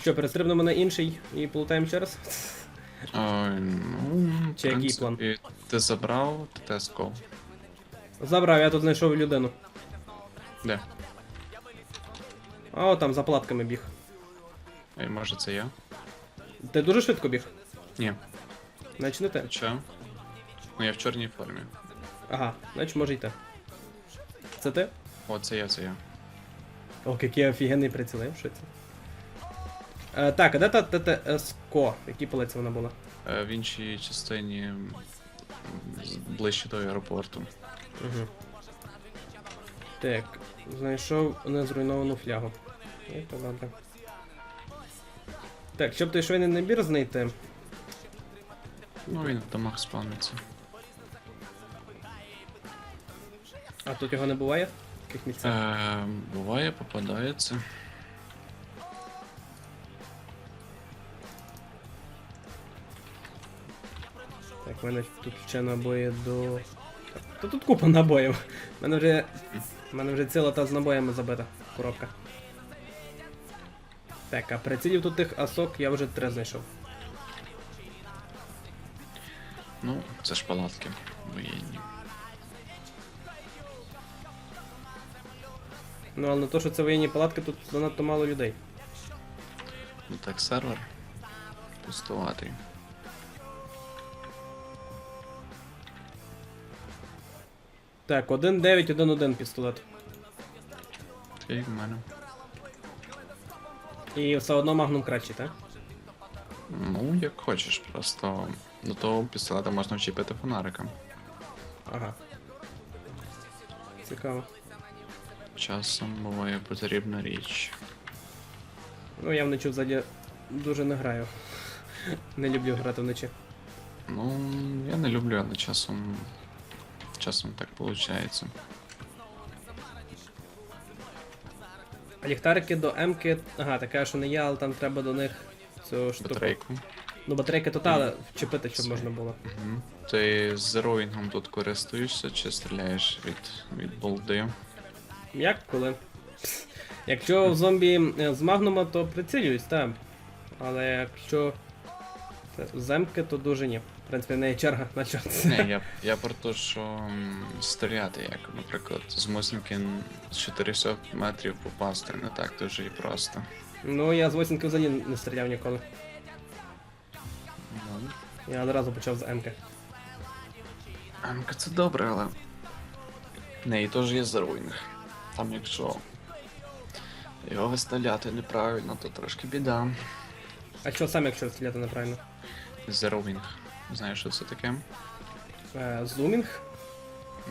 Що, перестрибнемо на інший і полутаємо ще раз? Ой, ну, в Чи який план? Ти забрав теско. Забрав, я тут знайшов людину. Де? А о, там за палатками біг. Ой, може це я? Ти дуже швидко біг? Ні. Значить не те. Хоча. Ну я в чорній формі. Ага, значить може й те. Це ти? О, це я, це я. Ох, який офігенний приціл, я в шоці. Е, так, а де та ТТСКО? В якій полиці вона була? Е, В іншій частині м, ближче до аеропорту. Угу. Так, знайшов незруйновану флягу. То добре. Так, щоб той швейний набір знайти. Ну він в домах спавниться. А тут його не буває? В яких місцях? Е, буває, попадається. В мене тут ще набої до. Та тут купа набоїв. У мене вже. У мене вже ціла та з набоями забита коробка. Так, а прицілів тут тих асок я вже три знайшов. Ну, це ж палатки воєнні. Ну але на те, що це воєнні палатки, тут занадто мало людей. Ну так, сервер. Пустуватий. Так, 1-9-1-1 пістолет. Такий в мене. І все одно магнум краще, так? Ну, як хочеш, просто до того пістолета можна вчепити фонариком. Ага. Цікаво. Часом буває потрібна річ. Ну я вночі взагалі дуже не граю. Не люблю грати вночі. Ну, я не люблю, але часом. Часом так виходить. А ліхтарики до М-ки. Ага, така, що не є, але там треба до них цю штуку. Батарейку. Ну, батарейки то та, але вчепити, щоб можна було. Угу. Ти з зероїнгом тут користуєшся чи стріляєш від, від болди? Як коли? Якщо в зомбі е, з магнума, то прицілююсь, так. Але якщо з М-ки, то дуже ні. В принципі, в неї черга на чорт. Не, я, я про те, що м, стріляти, як, наприклад, з мосинки з 400 метрів попасти не так дуже і просто. Ну, я з восінки взагалі не стріляв ніколи. Ну, Я одразу почав з М-ки. Амка це добре, але. В неї теж є зероїнг. Там якщо його виставляти неправильно, то трошки біда. А що саме, якщо стріляти неправильно? Зероїнг. Знаєш, що це таке? Е, зумінг?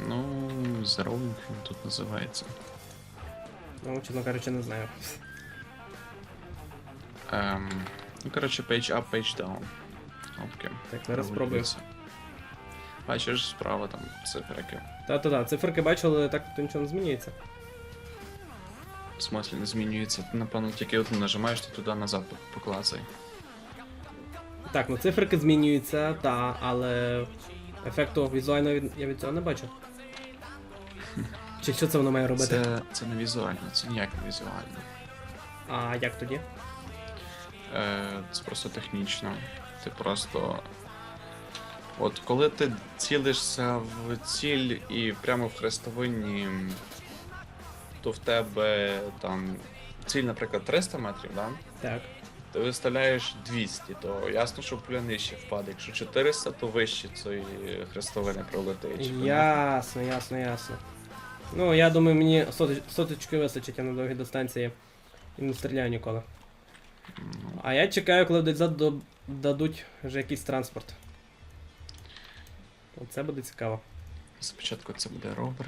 Ну, зероїнг він тут називається. Ну, чесно кажучи, не знаю. Ем, ну, коротше, page up, page down. Кнопки. Так, зараз спробую. Бачиш, справа там циферки. Та-та-та, циферки бачу, але так то нічого не змінюється. В смислі не змінюється. Напевно, тільки от нажимаєш, ти туди назад поклацай. Так, ну циферки змінюються, та, але ефекту візуального від- я від цього не бачу. Чи що це воно має робити? Це, це не візуально, це ніяк не візуально. А як тоді? Е, це просто технічно. Ти просто. От коли ти цілишся в ціль і прямо в хрестовині, то в тебе там ціль, наприклад, 300 метрів, да? Так. Ти виставляєш 200, то ясно, що пуля нижче впаде. Якщо 400, то вище цієї хрестовини пролетить. Ясно, ясно, ясно. Ну, я думаю, мені соти- соточки вистачить я на довгій дистанції і не стріляю ніколи. А я чекаю, коли до- дадуть вже якийсь транспорт. Оце буде цікаво. спочатку це буде ровер.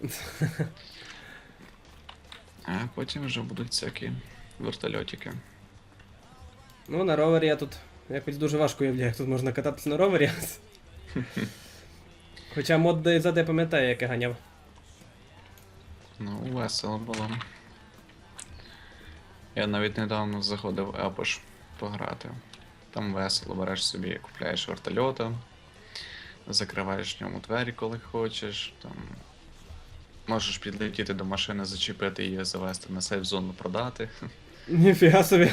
А потім вже будуть всякі вертольотики. Ну, на ровері я тут якось дуже важко уявляю, як тут можна кататися на ровері. Хоча мод DZ я пам'ятаю, як я ганяв. Ну, весело було. Я навіть недавно заходив в Епош пограти. Там весело, береш собі, купляєш вертольота, закриваєш в ньому двері, коли хочеш, там Можеш підлетіти до машини, зачепити її, завести на сейф зону, продати. Ніфіга собі.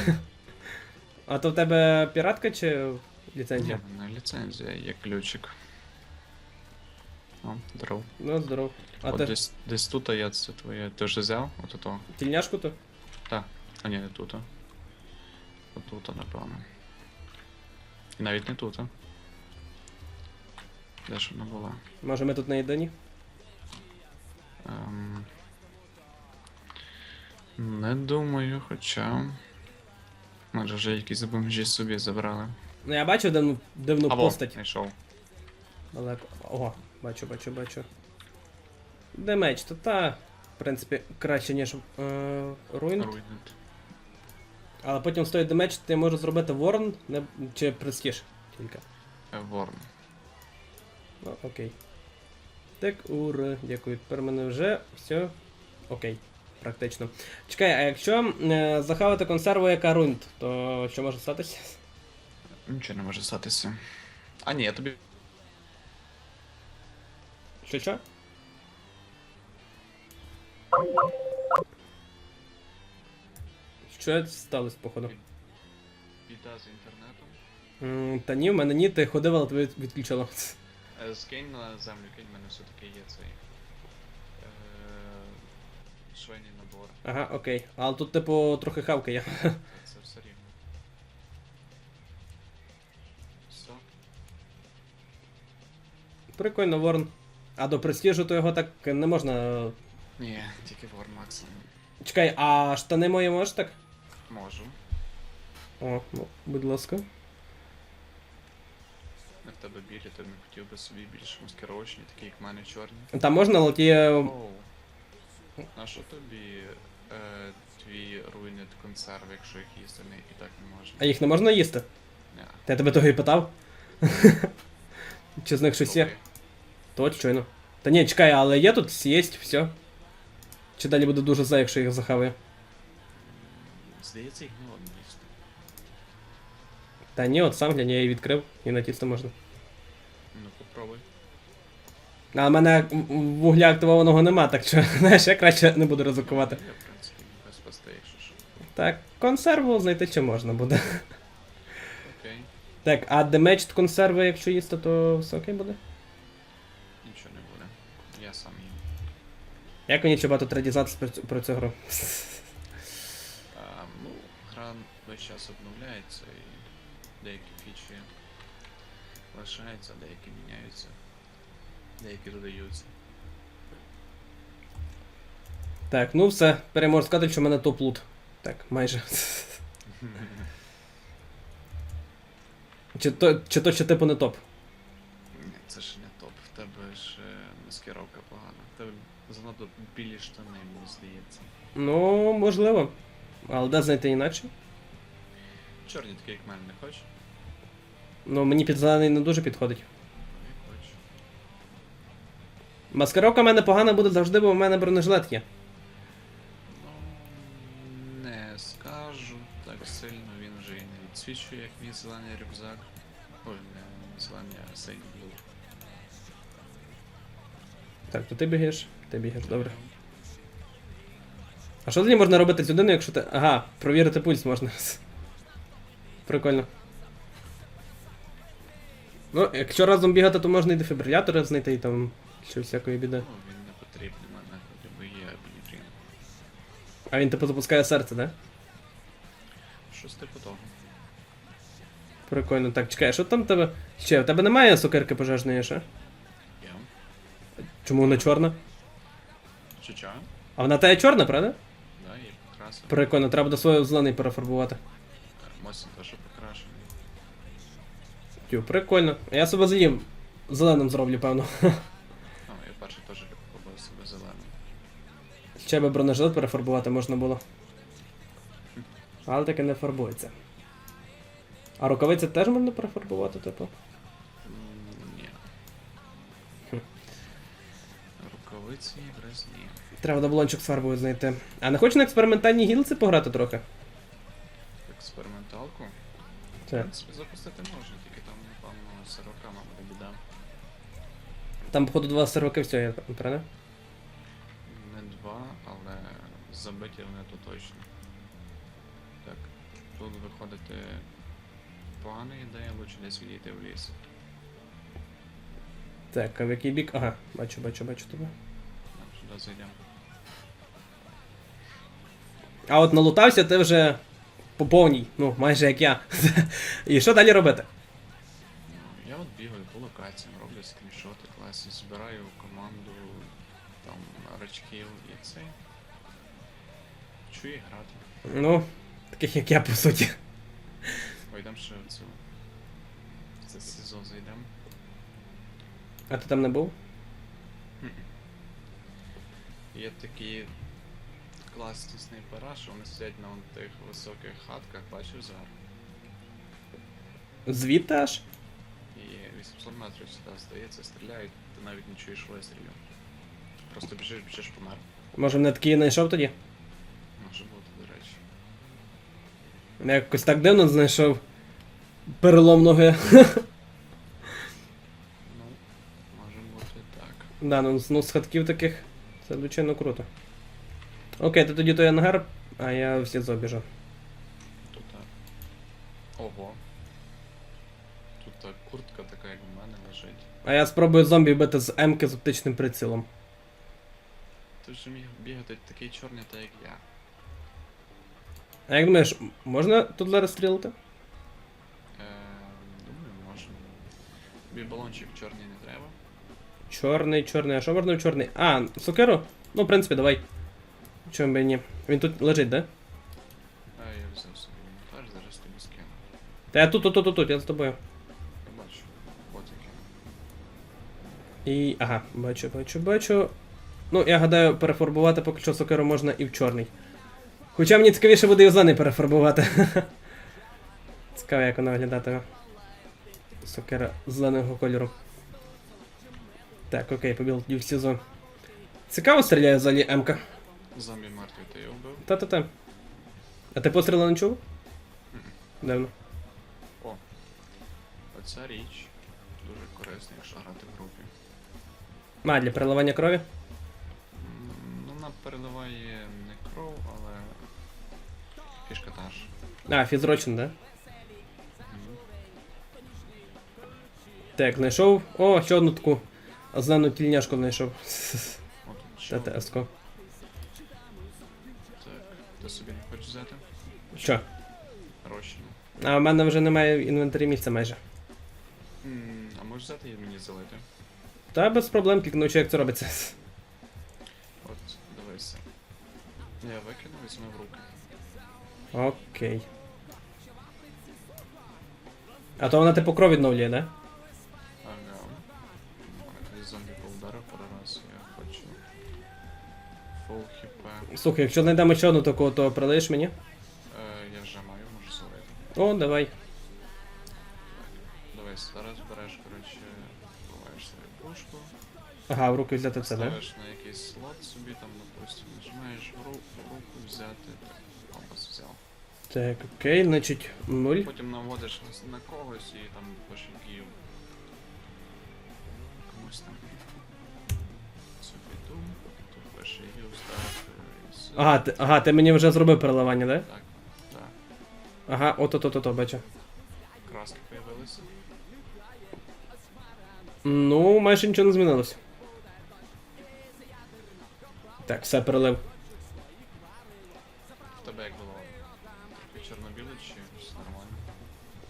А то в тебе піратка чи ліцензія? Ні, на ліцензія, є ключик. О, здоров. Ну, здоров. А От ти десь, десь тут я це твоє. Ти вже взяв? От ото. тільняшку то? А ні, не тут. От тут, напевно. І навіть не тут. Де ж вона була? Може ми тут на єдині? Ем... Не думаю, хоча. Може вже якісь бомжі собі забрали. Ну я бачив дивну, дивну Або, постать. знайшов. Далеко. Ого, бачу, бачу, бачу. Де меч? То та, в принципі, краще, ніж е, руйн. Руйнет. Але потім стоїть демедж, ти можеш зробити ворон не, чи престіж тільки. Е, Ворн. Ну, окей. Так, ура, дякую. Тепер мене вже все окей. Практично. Чекай, а якщо е, захавати консерву, яка руйнт, то що може статися? Нічого не може статися. А ні, я тобі. Що що? Що сталося, походу? Біда з інтернетом. М, Та ні, в мене ні, ти ходив, але тебе відключило. Е, Скинь на землю, кинь, в мене все-таки є цей. Швейний набор. Ага, окей. Але тут, типу, трохи хавкає. Це все рівно. Все. Прикольно, ворон. А до престіжу то його так не можна. Ні, тільки Ворн максимум. Чекай, а штани мої можеш так? Можу. О, ну, будь ласка. Не в тебе білі, то не хотів би собі більш маскировочні, такі як в мене чорні. Там можна, але ті. е, Оу. На що тобі е, твій руйнет консерв, якщо їх їсти не і так не можна? А їх не можна їсти? Ні. Та я тебе того і питав. Чи з них щось є? Добре. Точно. Та ні, чекай, але є тут сєсть, все. Чи далі буде дуже зле, якщо їх захаваю? Здається, їх не одне їсти. Та ні, от сам глянь, я її відкрив і натісти можна. А в мене вугля активованого нема, так що, знаєш, я краще не буду ризикувати. Так, консерву знайти чи можна буде. Окей, Так, а демеджд консерви, якщо їсти, то все окей буде? нічого не буде. Я сам їм. Як мені ще багато дізнатися про, цю- про цю гру? А, ну, гра весь час обновляється і деякі фічі лишаються, деякі міняються, деякі додаються. Так, ну все, тепер я можу сказати, що в мене топ лут. Так, майже. Чи то, чи то ще типу не топ? Ні, це ж не топ. В тебе ж е, маскировка погана. В тебе занадто білі штани, мені здається. Ну, можливо. Але де знайти інакше? Чорні такі, як мене, не хочеш? Ну, мені під зелений не дуже підходить. Маскировка в мене погана буде завжди, бо в мене бронежилет є. Ну, не скажу так сильно, він вже і не відсвічує, як мій зелений рюкзак. Ой, не зелений, а синій блуд. Так, то ти бігаєш, ти бігаєш, добре. А що тоді можна робити з людиною, якщо ти. Ага, провірити пульс можна. Прикольно. Ну, якщо разом бігати, то можна і дефібрилятори знайти і там ще всякої біди. Ну, він не потрібний мене, хоч є Блідрін. А він типу запускає серце, да? Щось типу того. Прикольно. Так, чекай, що там в тебе? Ще, в тебе немає сокирки пожежної ще? Є. Чому вона чорна? Чи чо? А вона та є чорна, правда? Да, є покрасив. Прикольно, треба до свого зелений перефарбувати. Мосін теж покрашений. Тю, прикольно. Я себе з'їм. Зеленим зроблю, певно. Ще би бронежилет перефарбувати можна було. Але таке не фарбується. А рукавиці теж можна перефарбувати, типу? Ні. Хм. Рукавиці грязні. Треба таблончик з фарбою знайти. А не хочеш на експериментальній гілці пограти трохи? Експерименталку? В Це. принципі, запустити можна, тільки там, напевно, з сироками буде біда. Там, походу, два серваки все є, правда? Два, але забиті вони то точно. Так, тут виходити погана ідея, лучше десь відійти в ліс. Так, а в який бік? Ага, бачу, бачу, бачу тебе. Так, сюди зайдемо. А от налутався ти вже по повній, ну, майже як я. І що далі робити? Я от бігаю по локаціям, роблю скріншоти класі, збираю команду рачків і цей. Чую грати. Ну, таких як я, по суті. Пойдемо ще в цю. Це СІЗО зайдемо. А ти там не був? Є такі класні снайпера, що вони сидять на вон тих високих хатках, бачиш зараз? Звідти аж? І 800 метрів сюди здається, стріляють, ти навіть не чуєш вистрілів. Просто біжиш, біжиш помер. Може мене такий знайшов тоді? Може бути, до речі. Я якось так дивно знайшов перелом ноги. Ну, може бути так. Да, ну, з- ну з хатків таких це звичайно круто. Окей, ти тоді той ангар, а я всі забіжу. Тут. Ого. Тут та куртка така, як у мене лежить. А я спробую зомбі бити з М-ки з оптичним прицілом. Ти ж міг бігати такий чорний, та як я. А як думаєш, можна тут зараз стрілити? Е, думаю, можна. Тобі балончик чорний не треба. Чорний, чорний, а що можна в чорний? А, сокеру? Ну, в принципі, давай. Чому би і ні? Він тут лежить, да? А я взяв собі інвентар, зараз тобі скину. Та я тут, тут, тут, тут, я з тобою. Я бачу. От який. І. Ага, бачу, бачу, бачу. Ну, я гадаю, перефарбувати поки що сокеру можна і в чорний. Хоча мені цікавіше буде і в зелений перефарбувати. Цікаво, як вона виглядатиме. Сокера зеленого кольору. Так, окей, побіл в СІЗО. Цікаво стріляє взагалі М-ка. Зомбі мертвий, ти його вбив? Та-та-та. А ти постріла не чув? Дивно. О. Оця річ дуже корисна, якщо грати в групі. А, для переливання крові? Вона переливає не кров, але фішка та ж. А, фізрочен, да? Так, знайшов. О, ще одну таку зелену тільняшку знайшов. Ще Так, ти собі не хочеш взяти? Що? Розчину. А в мене вже немає в інвентарі місця майже. М, А можеш взяти і мені залити? Та без проблем, тільки навчу, як це робиться. Я викину, візьми в руки. Окей. А то вона типу кров відновлює, да? Ага. Мене тоді зомбі повдарив пару раз, я хочу. Фул хп. Слухай, якщо знайдемо ще одну таку, то прилиш мені. Е, я вже маю, можу залити. О, давай. Давай, зараз береш, коротше, ховаєш собі пушку, Ага, в руки взяти це, да? ставиш на якийсь слот собі, там, допустим, нажимаєш в руку, в руку взяти, так, компас взяв. Так, окей, значить, нуль. Потім наводиш на, на когось і там пишеш. Комусь там. Собі ту, тут пише гів, став, і все. Ага, ти, ага, ти мені вже зробив переливання, да? Так, так. Ага, ото-то-то, бачу. Краски появилися. Ну, майже нічого не змінилося. Так, все перелив. В тебе як було? Трохи чорно-біле чи все нормально?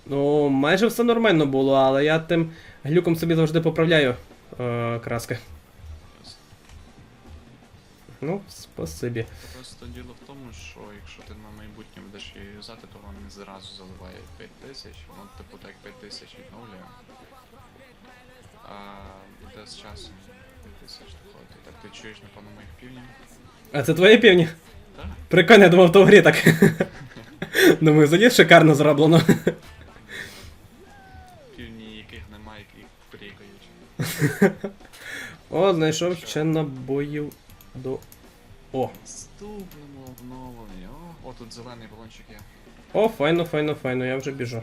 Ну, майже все нормально було, але я тим глюком собі завжди поправляю е, краски. Ну, спасибі. Просто діло в тому, що якщо ти на майбутнє будеш її юзати, то вона не зразу заливає 5000, воно типу так 5000 відновлює. А буде з часом 5000 доходити. Так ти чуєш, напевно, моїх півнів? А це твої півні? Так. Прикольно, я думав, то в грі так. Думаю, заліз шикарно зроблено. Півні, яких немає, які прикають. О, знайшов ще набоїв до. О. Наступному обновленні. О, о, тут зелений балончик є. О, файно, файно, файно, я вже біжу. Е,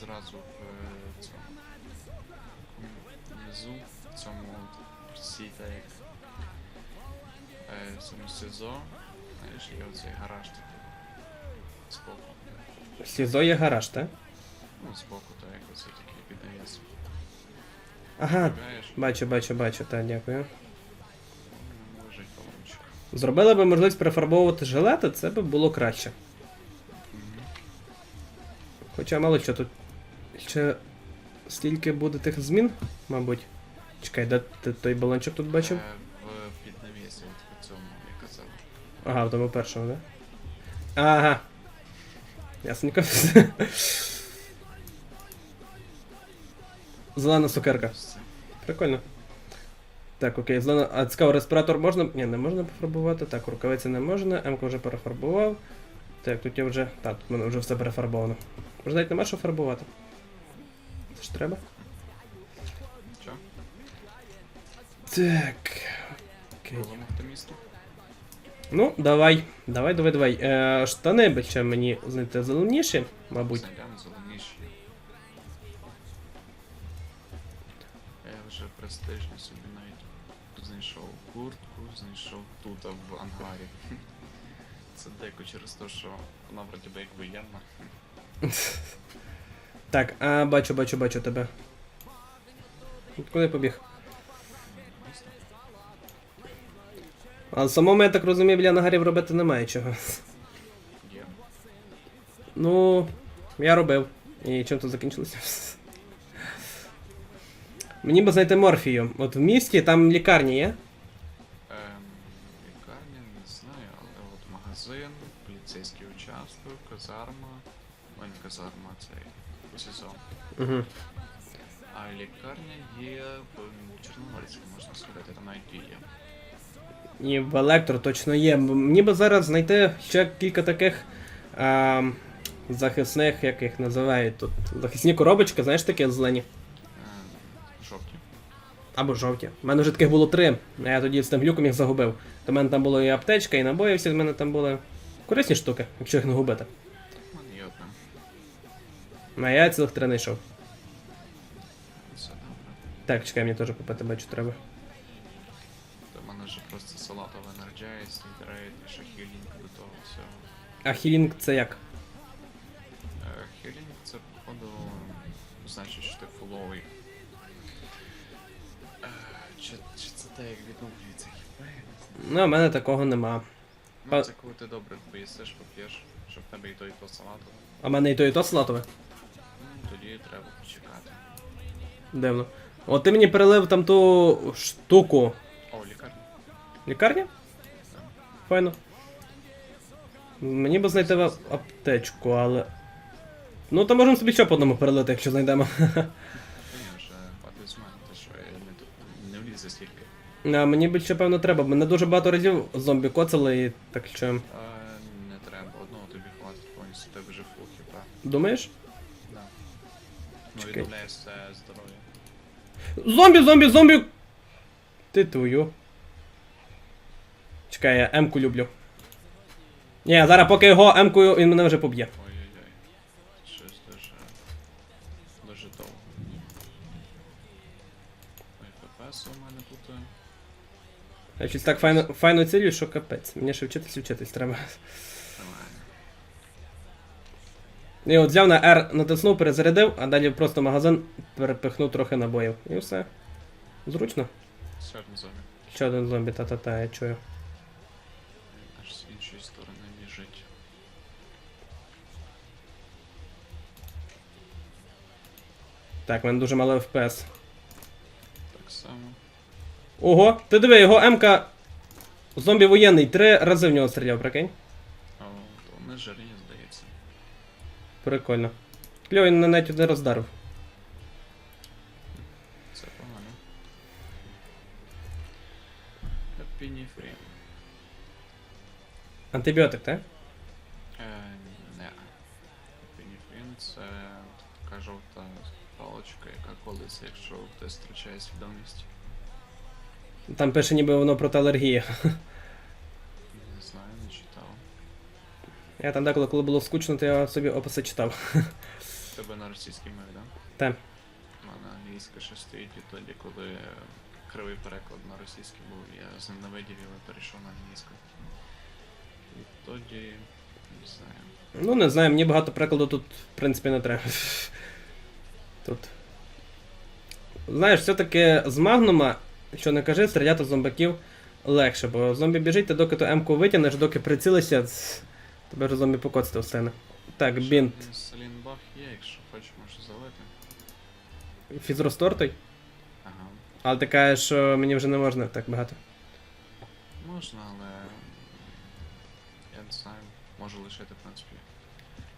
Зразу в всі так як. Е, в цьому СІЗО, знаєш, є оцей гараж типу. Збоку. СІЗО є гараж, так? Ну, збоку, то як оце такий піднаєс. Ага, Пробігаєш, бачу, бачу, бачу, так, дякую. Зробили би можливість перефарбовувати жилети, це би було краще. Мгм. Хоча мало що тут. Ще стільки буде тих змін, мабуть. Чекай, де ти той балончик тут бачив? Е, в піднавісі, от в цьому, я казав. Ага, в тому першому, да? Ага. Ясненько. Зелена це. Прикольно. Так, окей, зелена. А цікаво, респіратор можна. Ні, не можна пофарбувати. Так, рукавиці не можна, М-ку вже перефарбував. Так, тут я вже. Так, тут в мене вже все перефарбовано. Може навіть нема що фарбувати. Це ж треба. Так. Окей. Ну, давай. Давай, давай, давай. Е, штани би ще мені знайти зеленіші, мабуть. Знайдемо зеленіші. Я вже престижно собі навіть знайшов куртку, знайшов тут а в ангарі. Це деко через те, що вона вроді би як воєнна. Так, а бачу, бачу, бачу тебе. Куди побіг? А самому, я так розумію, біля нагарів робити немає чого. Є. Ну, я робив. І чим то закінчилося? Мені би знайти морфію. От в місті там лікарні є. Ем, лікарня, не знаю, але от магазин, поліцейський участок, казарма. Ой, не казарма, цей СІЗО. Угу. А лікарня є в Чорноморську, можна сказати, там навіть є. І в електро точно є. Мені би зараз знайти ще кілька таких а, захисних, як їх називають тут. Захисні коробочки, знаєш такі зелені. Ем, жовті. Або жовті. У мене вже таких було три. а Я тоді з тим глюком їх загубив. В мене там було і аптечка, і набої всі, в мене там були корисні штуки, якщо їх не губити. Одна. А я цілих три знайшов. Все добре. Так, чекай, мені теж купити, бачу, треба. В вже просто салатова енерджайз, літрейд, і ще хілінг до того всього. А хілінг це як? Е, Хілінг це, походу, значить, що ти фуловий. Е, Чи, чи це те, як відновлюється знаю. Ну, у мене такого нема. Ну, А- це коли ти добре поїсиш, поп'єш, щоб в тебе і то, і то салатове. А в мене і то, і то салатове. Ну, тоді треба почекати. Дивно. От ти мені перелив там ту штуку. Лікарня. Файно. Мені би знайти аптечку, але. Ну, то можемо собі ще по одному перелити, якщо знайдемо. Що. А мені би ще певно треба. Мене дуже багато разів зомбі коцали і так що. А, не треба, одного тобі хватить повністю, тебе вже фул хп. Думаєш? Да. Ну, відновляєшся здоров'я. Зомбі, зомбі, зомбі! Ти твою. Чекай, я М-ку люблю. Ні, зараз поки його М-кою, він мене вже поб'є. Ой-ой-ой. Щось дуже. Дуже довго. Ой, ППС у мене тут. Я щось так файно, файно цілю, що капець. Мені ще вчитись вчитись треба. І от взяв на R, натиснув, перезарядив, а далі просто магазин перепихнув трохи набоїв. І все. Зручно. Ще один зомбі. Ще один зомбі, та-та-та, я чую. Так, в мене дуже мало FPS. Так само. Ого, ти диви, його М-ка. Зомбі воєнний, три рази в нього стріляв, прикинь. О, то вони жирні, здається. Прикольно. Кльо, він навіть не роздарив. Це погано. Епінефрін. Антибіотик, так? Паличка, яка колиться, якщо хтось втрачає свідомість. Там пише ніби воно проти алергії. Не знаю, не читав. Я там деколи, коли було скучно, то я собі описи читав. Тебе на російській мові, да? Та. У мене англійська ще стоїть відтоді, коли кривий переклад на російський був, я зненавидів його і перейшов на англійську. І тоді. не знаю. Ну, не знаю, мені багато прикладу тут, в принципі, не треба. Тут. Знаєш, все-таки з магнума, що не кажи, стріляти зомбаків легше, бо зомбі біжить, ти доки ту М-ку витягнеш, доки прицілишся, ц- тебе вже зомбі покоцати встане. Так, Ще бінт. один Салінбах є, якщо хочеш, можеш залити. Фізростор той. Ага. Але ти кажеш, що мені вже не можна так багато. Можна, але. Я не знаю, можу лишити, в принципі.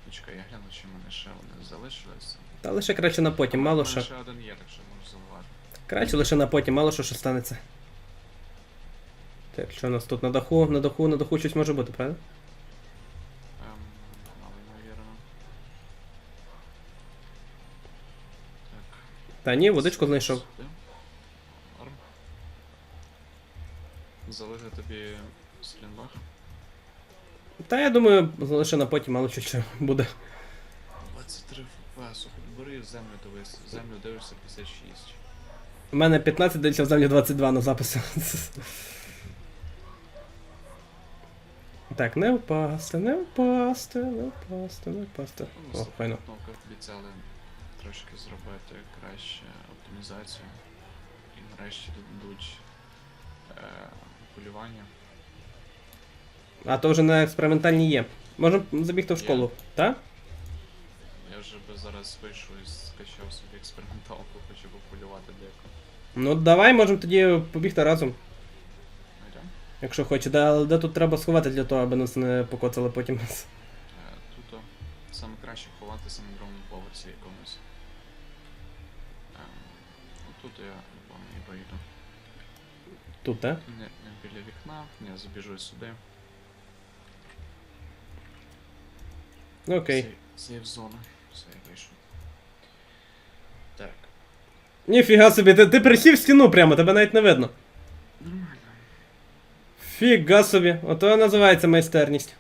Ну, Чекай, я гляну, чи в мене ще вони залишилися. Та лише краще на потім, мало що. ще один є, так що. Краще лише на потім, мало що що станеться. Так, що у нас тут на даху, на даху, на даху щось може бути, правда? Ем. Та ні, водичку знайшов. Залити тобі слінбах. Та я думаю, лише на потім мало що буде. 23 фпс, бери землю дивись. Землю дивишся 56. У мене 15 дивиться в землі 22 на запису. Так, не впасти, не впасти, не впасти, не впасти. О, файно. Обіцяли трошки зробити краще оптимізацію. І нарешті додадуть е, полювання. А то вже на експериментальній є. Можемо забігти в школу, так? Вже би зараз вийшов і скачав собі експерименталку, хочу пополювати деко. Ну давай, можемо тоді побігти разом, Ну, якщо хоче. Де, де тут треба сховати для того, аби нас не покоцали потім. Е, Тут о, саме краще ховатися на другому поверсі якомусь. Ем, Тут я напевно і вийду. Тут, так? Не, не біля вікна, я забіжу сюди. Ну, Окей. Сейф зона. Все, я вийшов. Так. Ніфіга собі, ти, ти присів в стіну прямо, тебе навіть не видно. Нормально. Фіга собі, ото називається майстерність.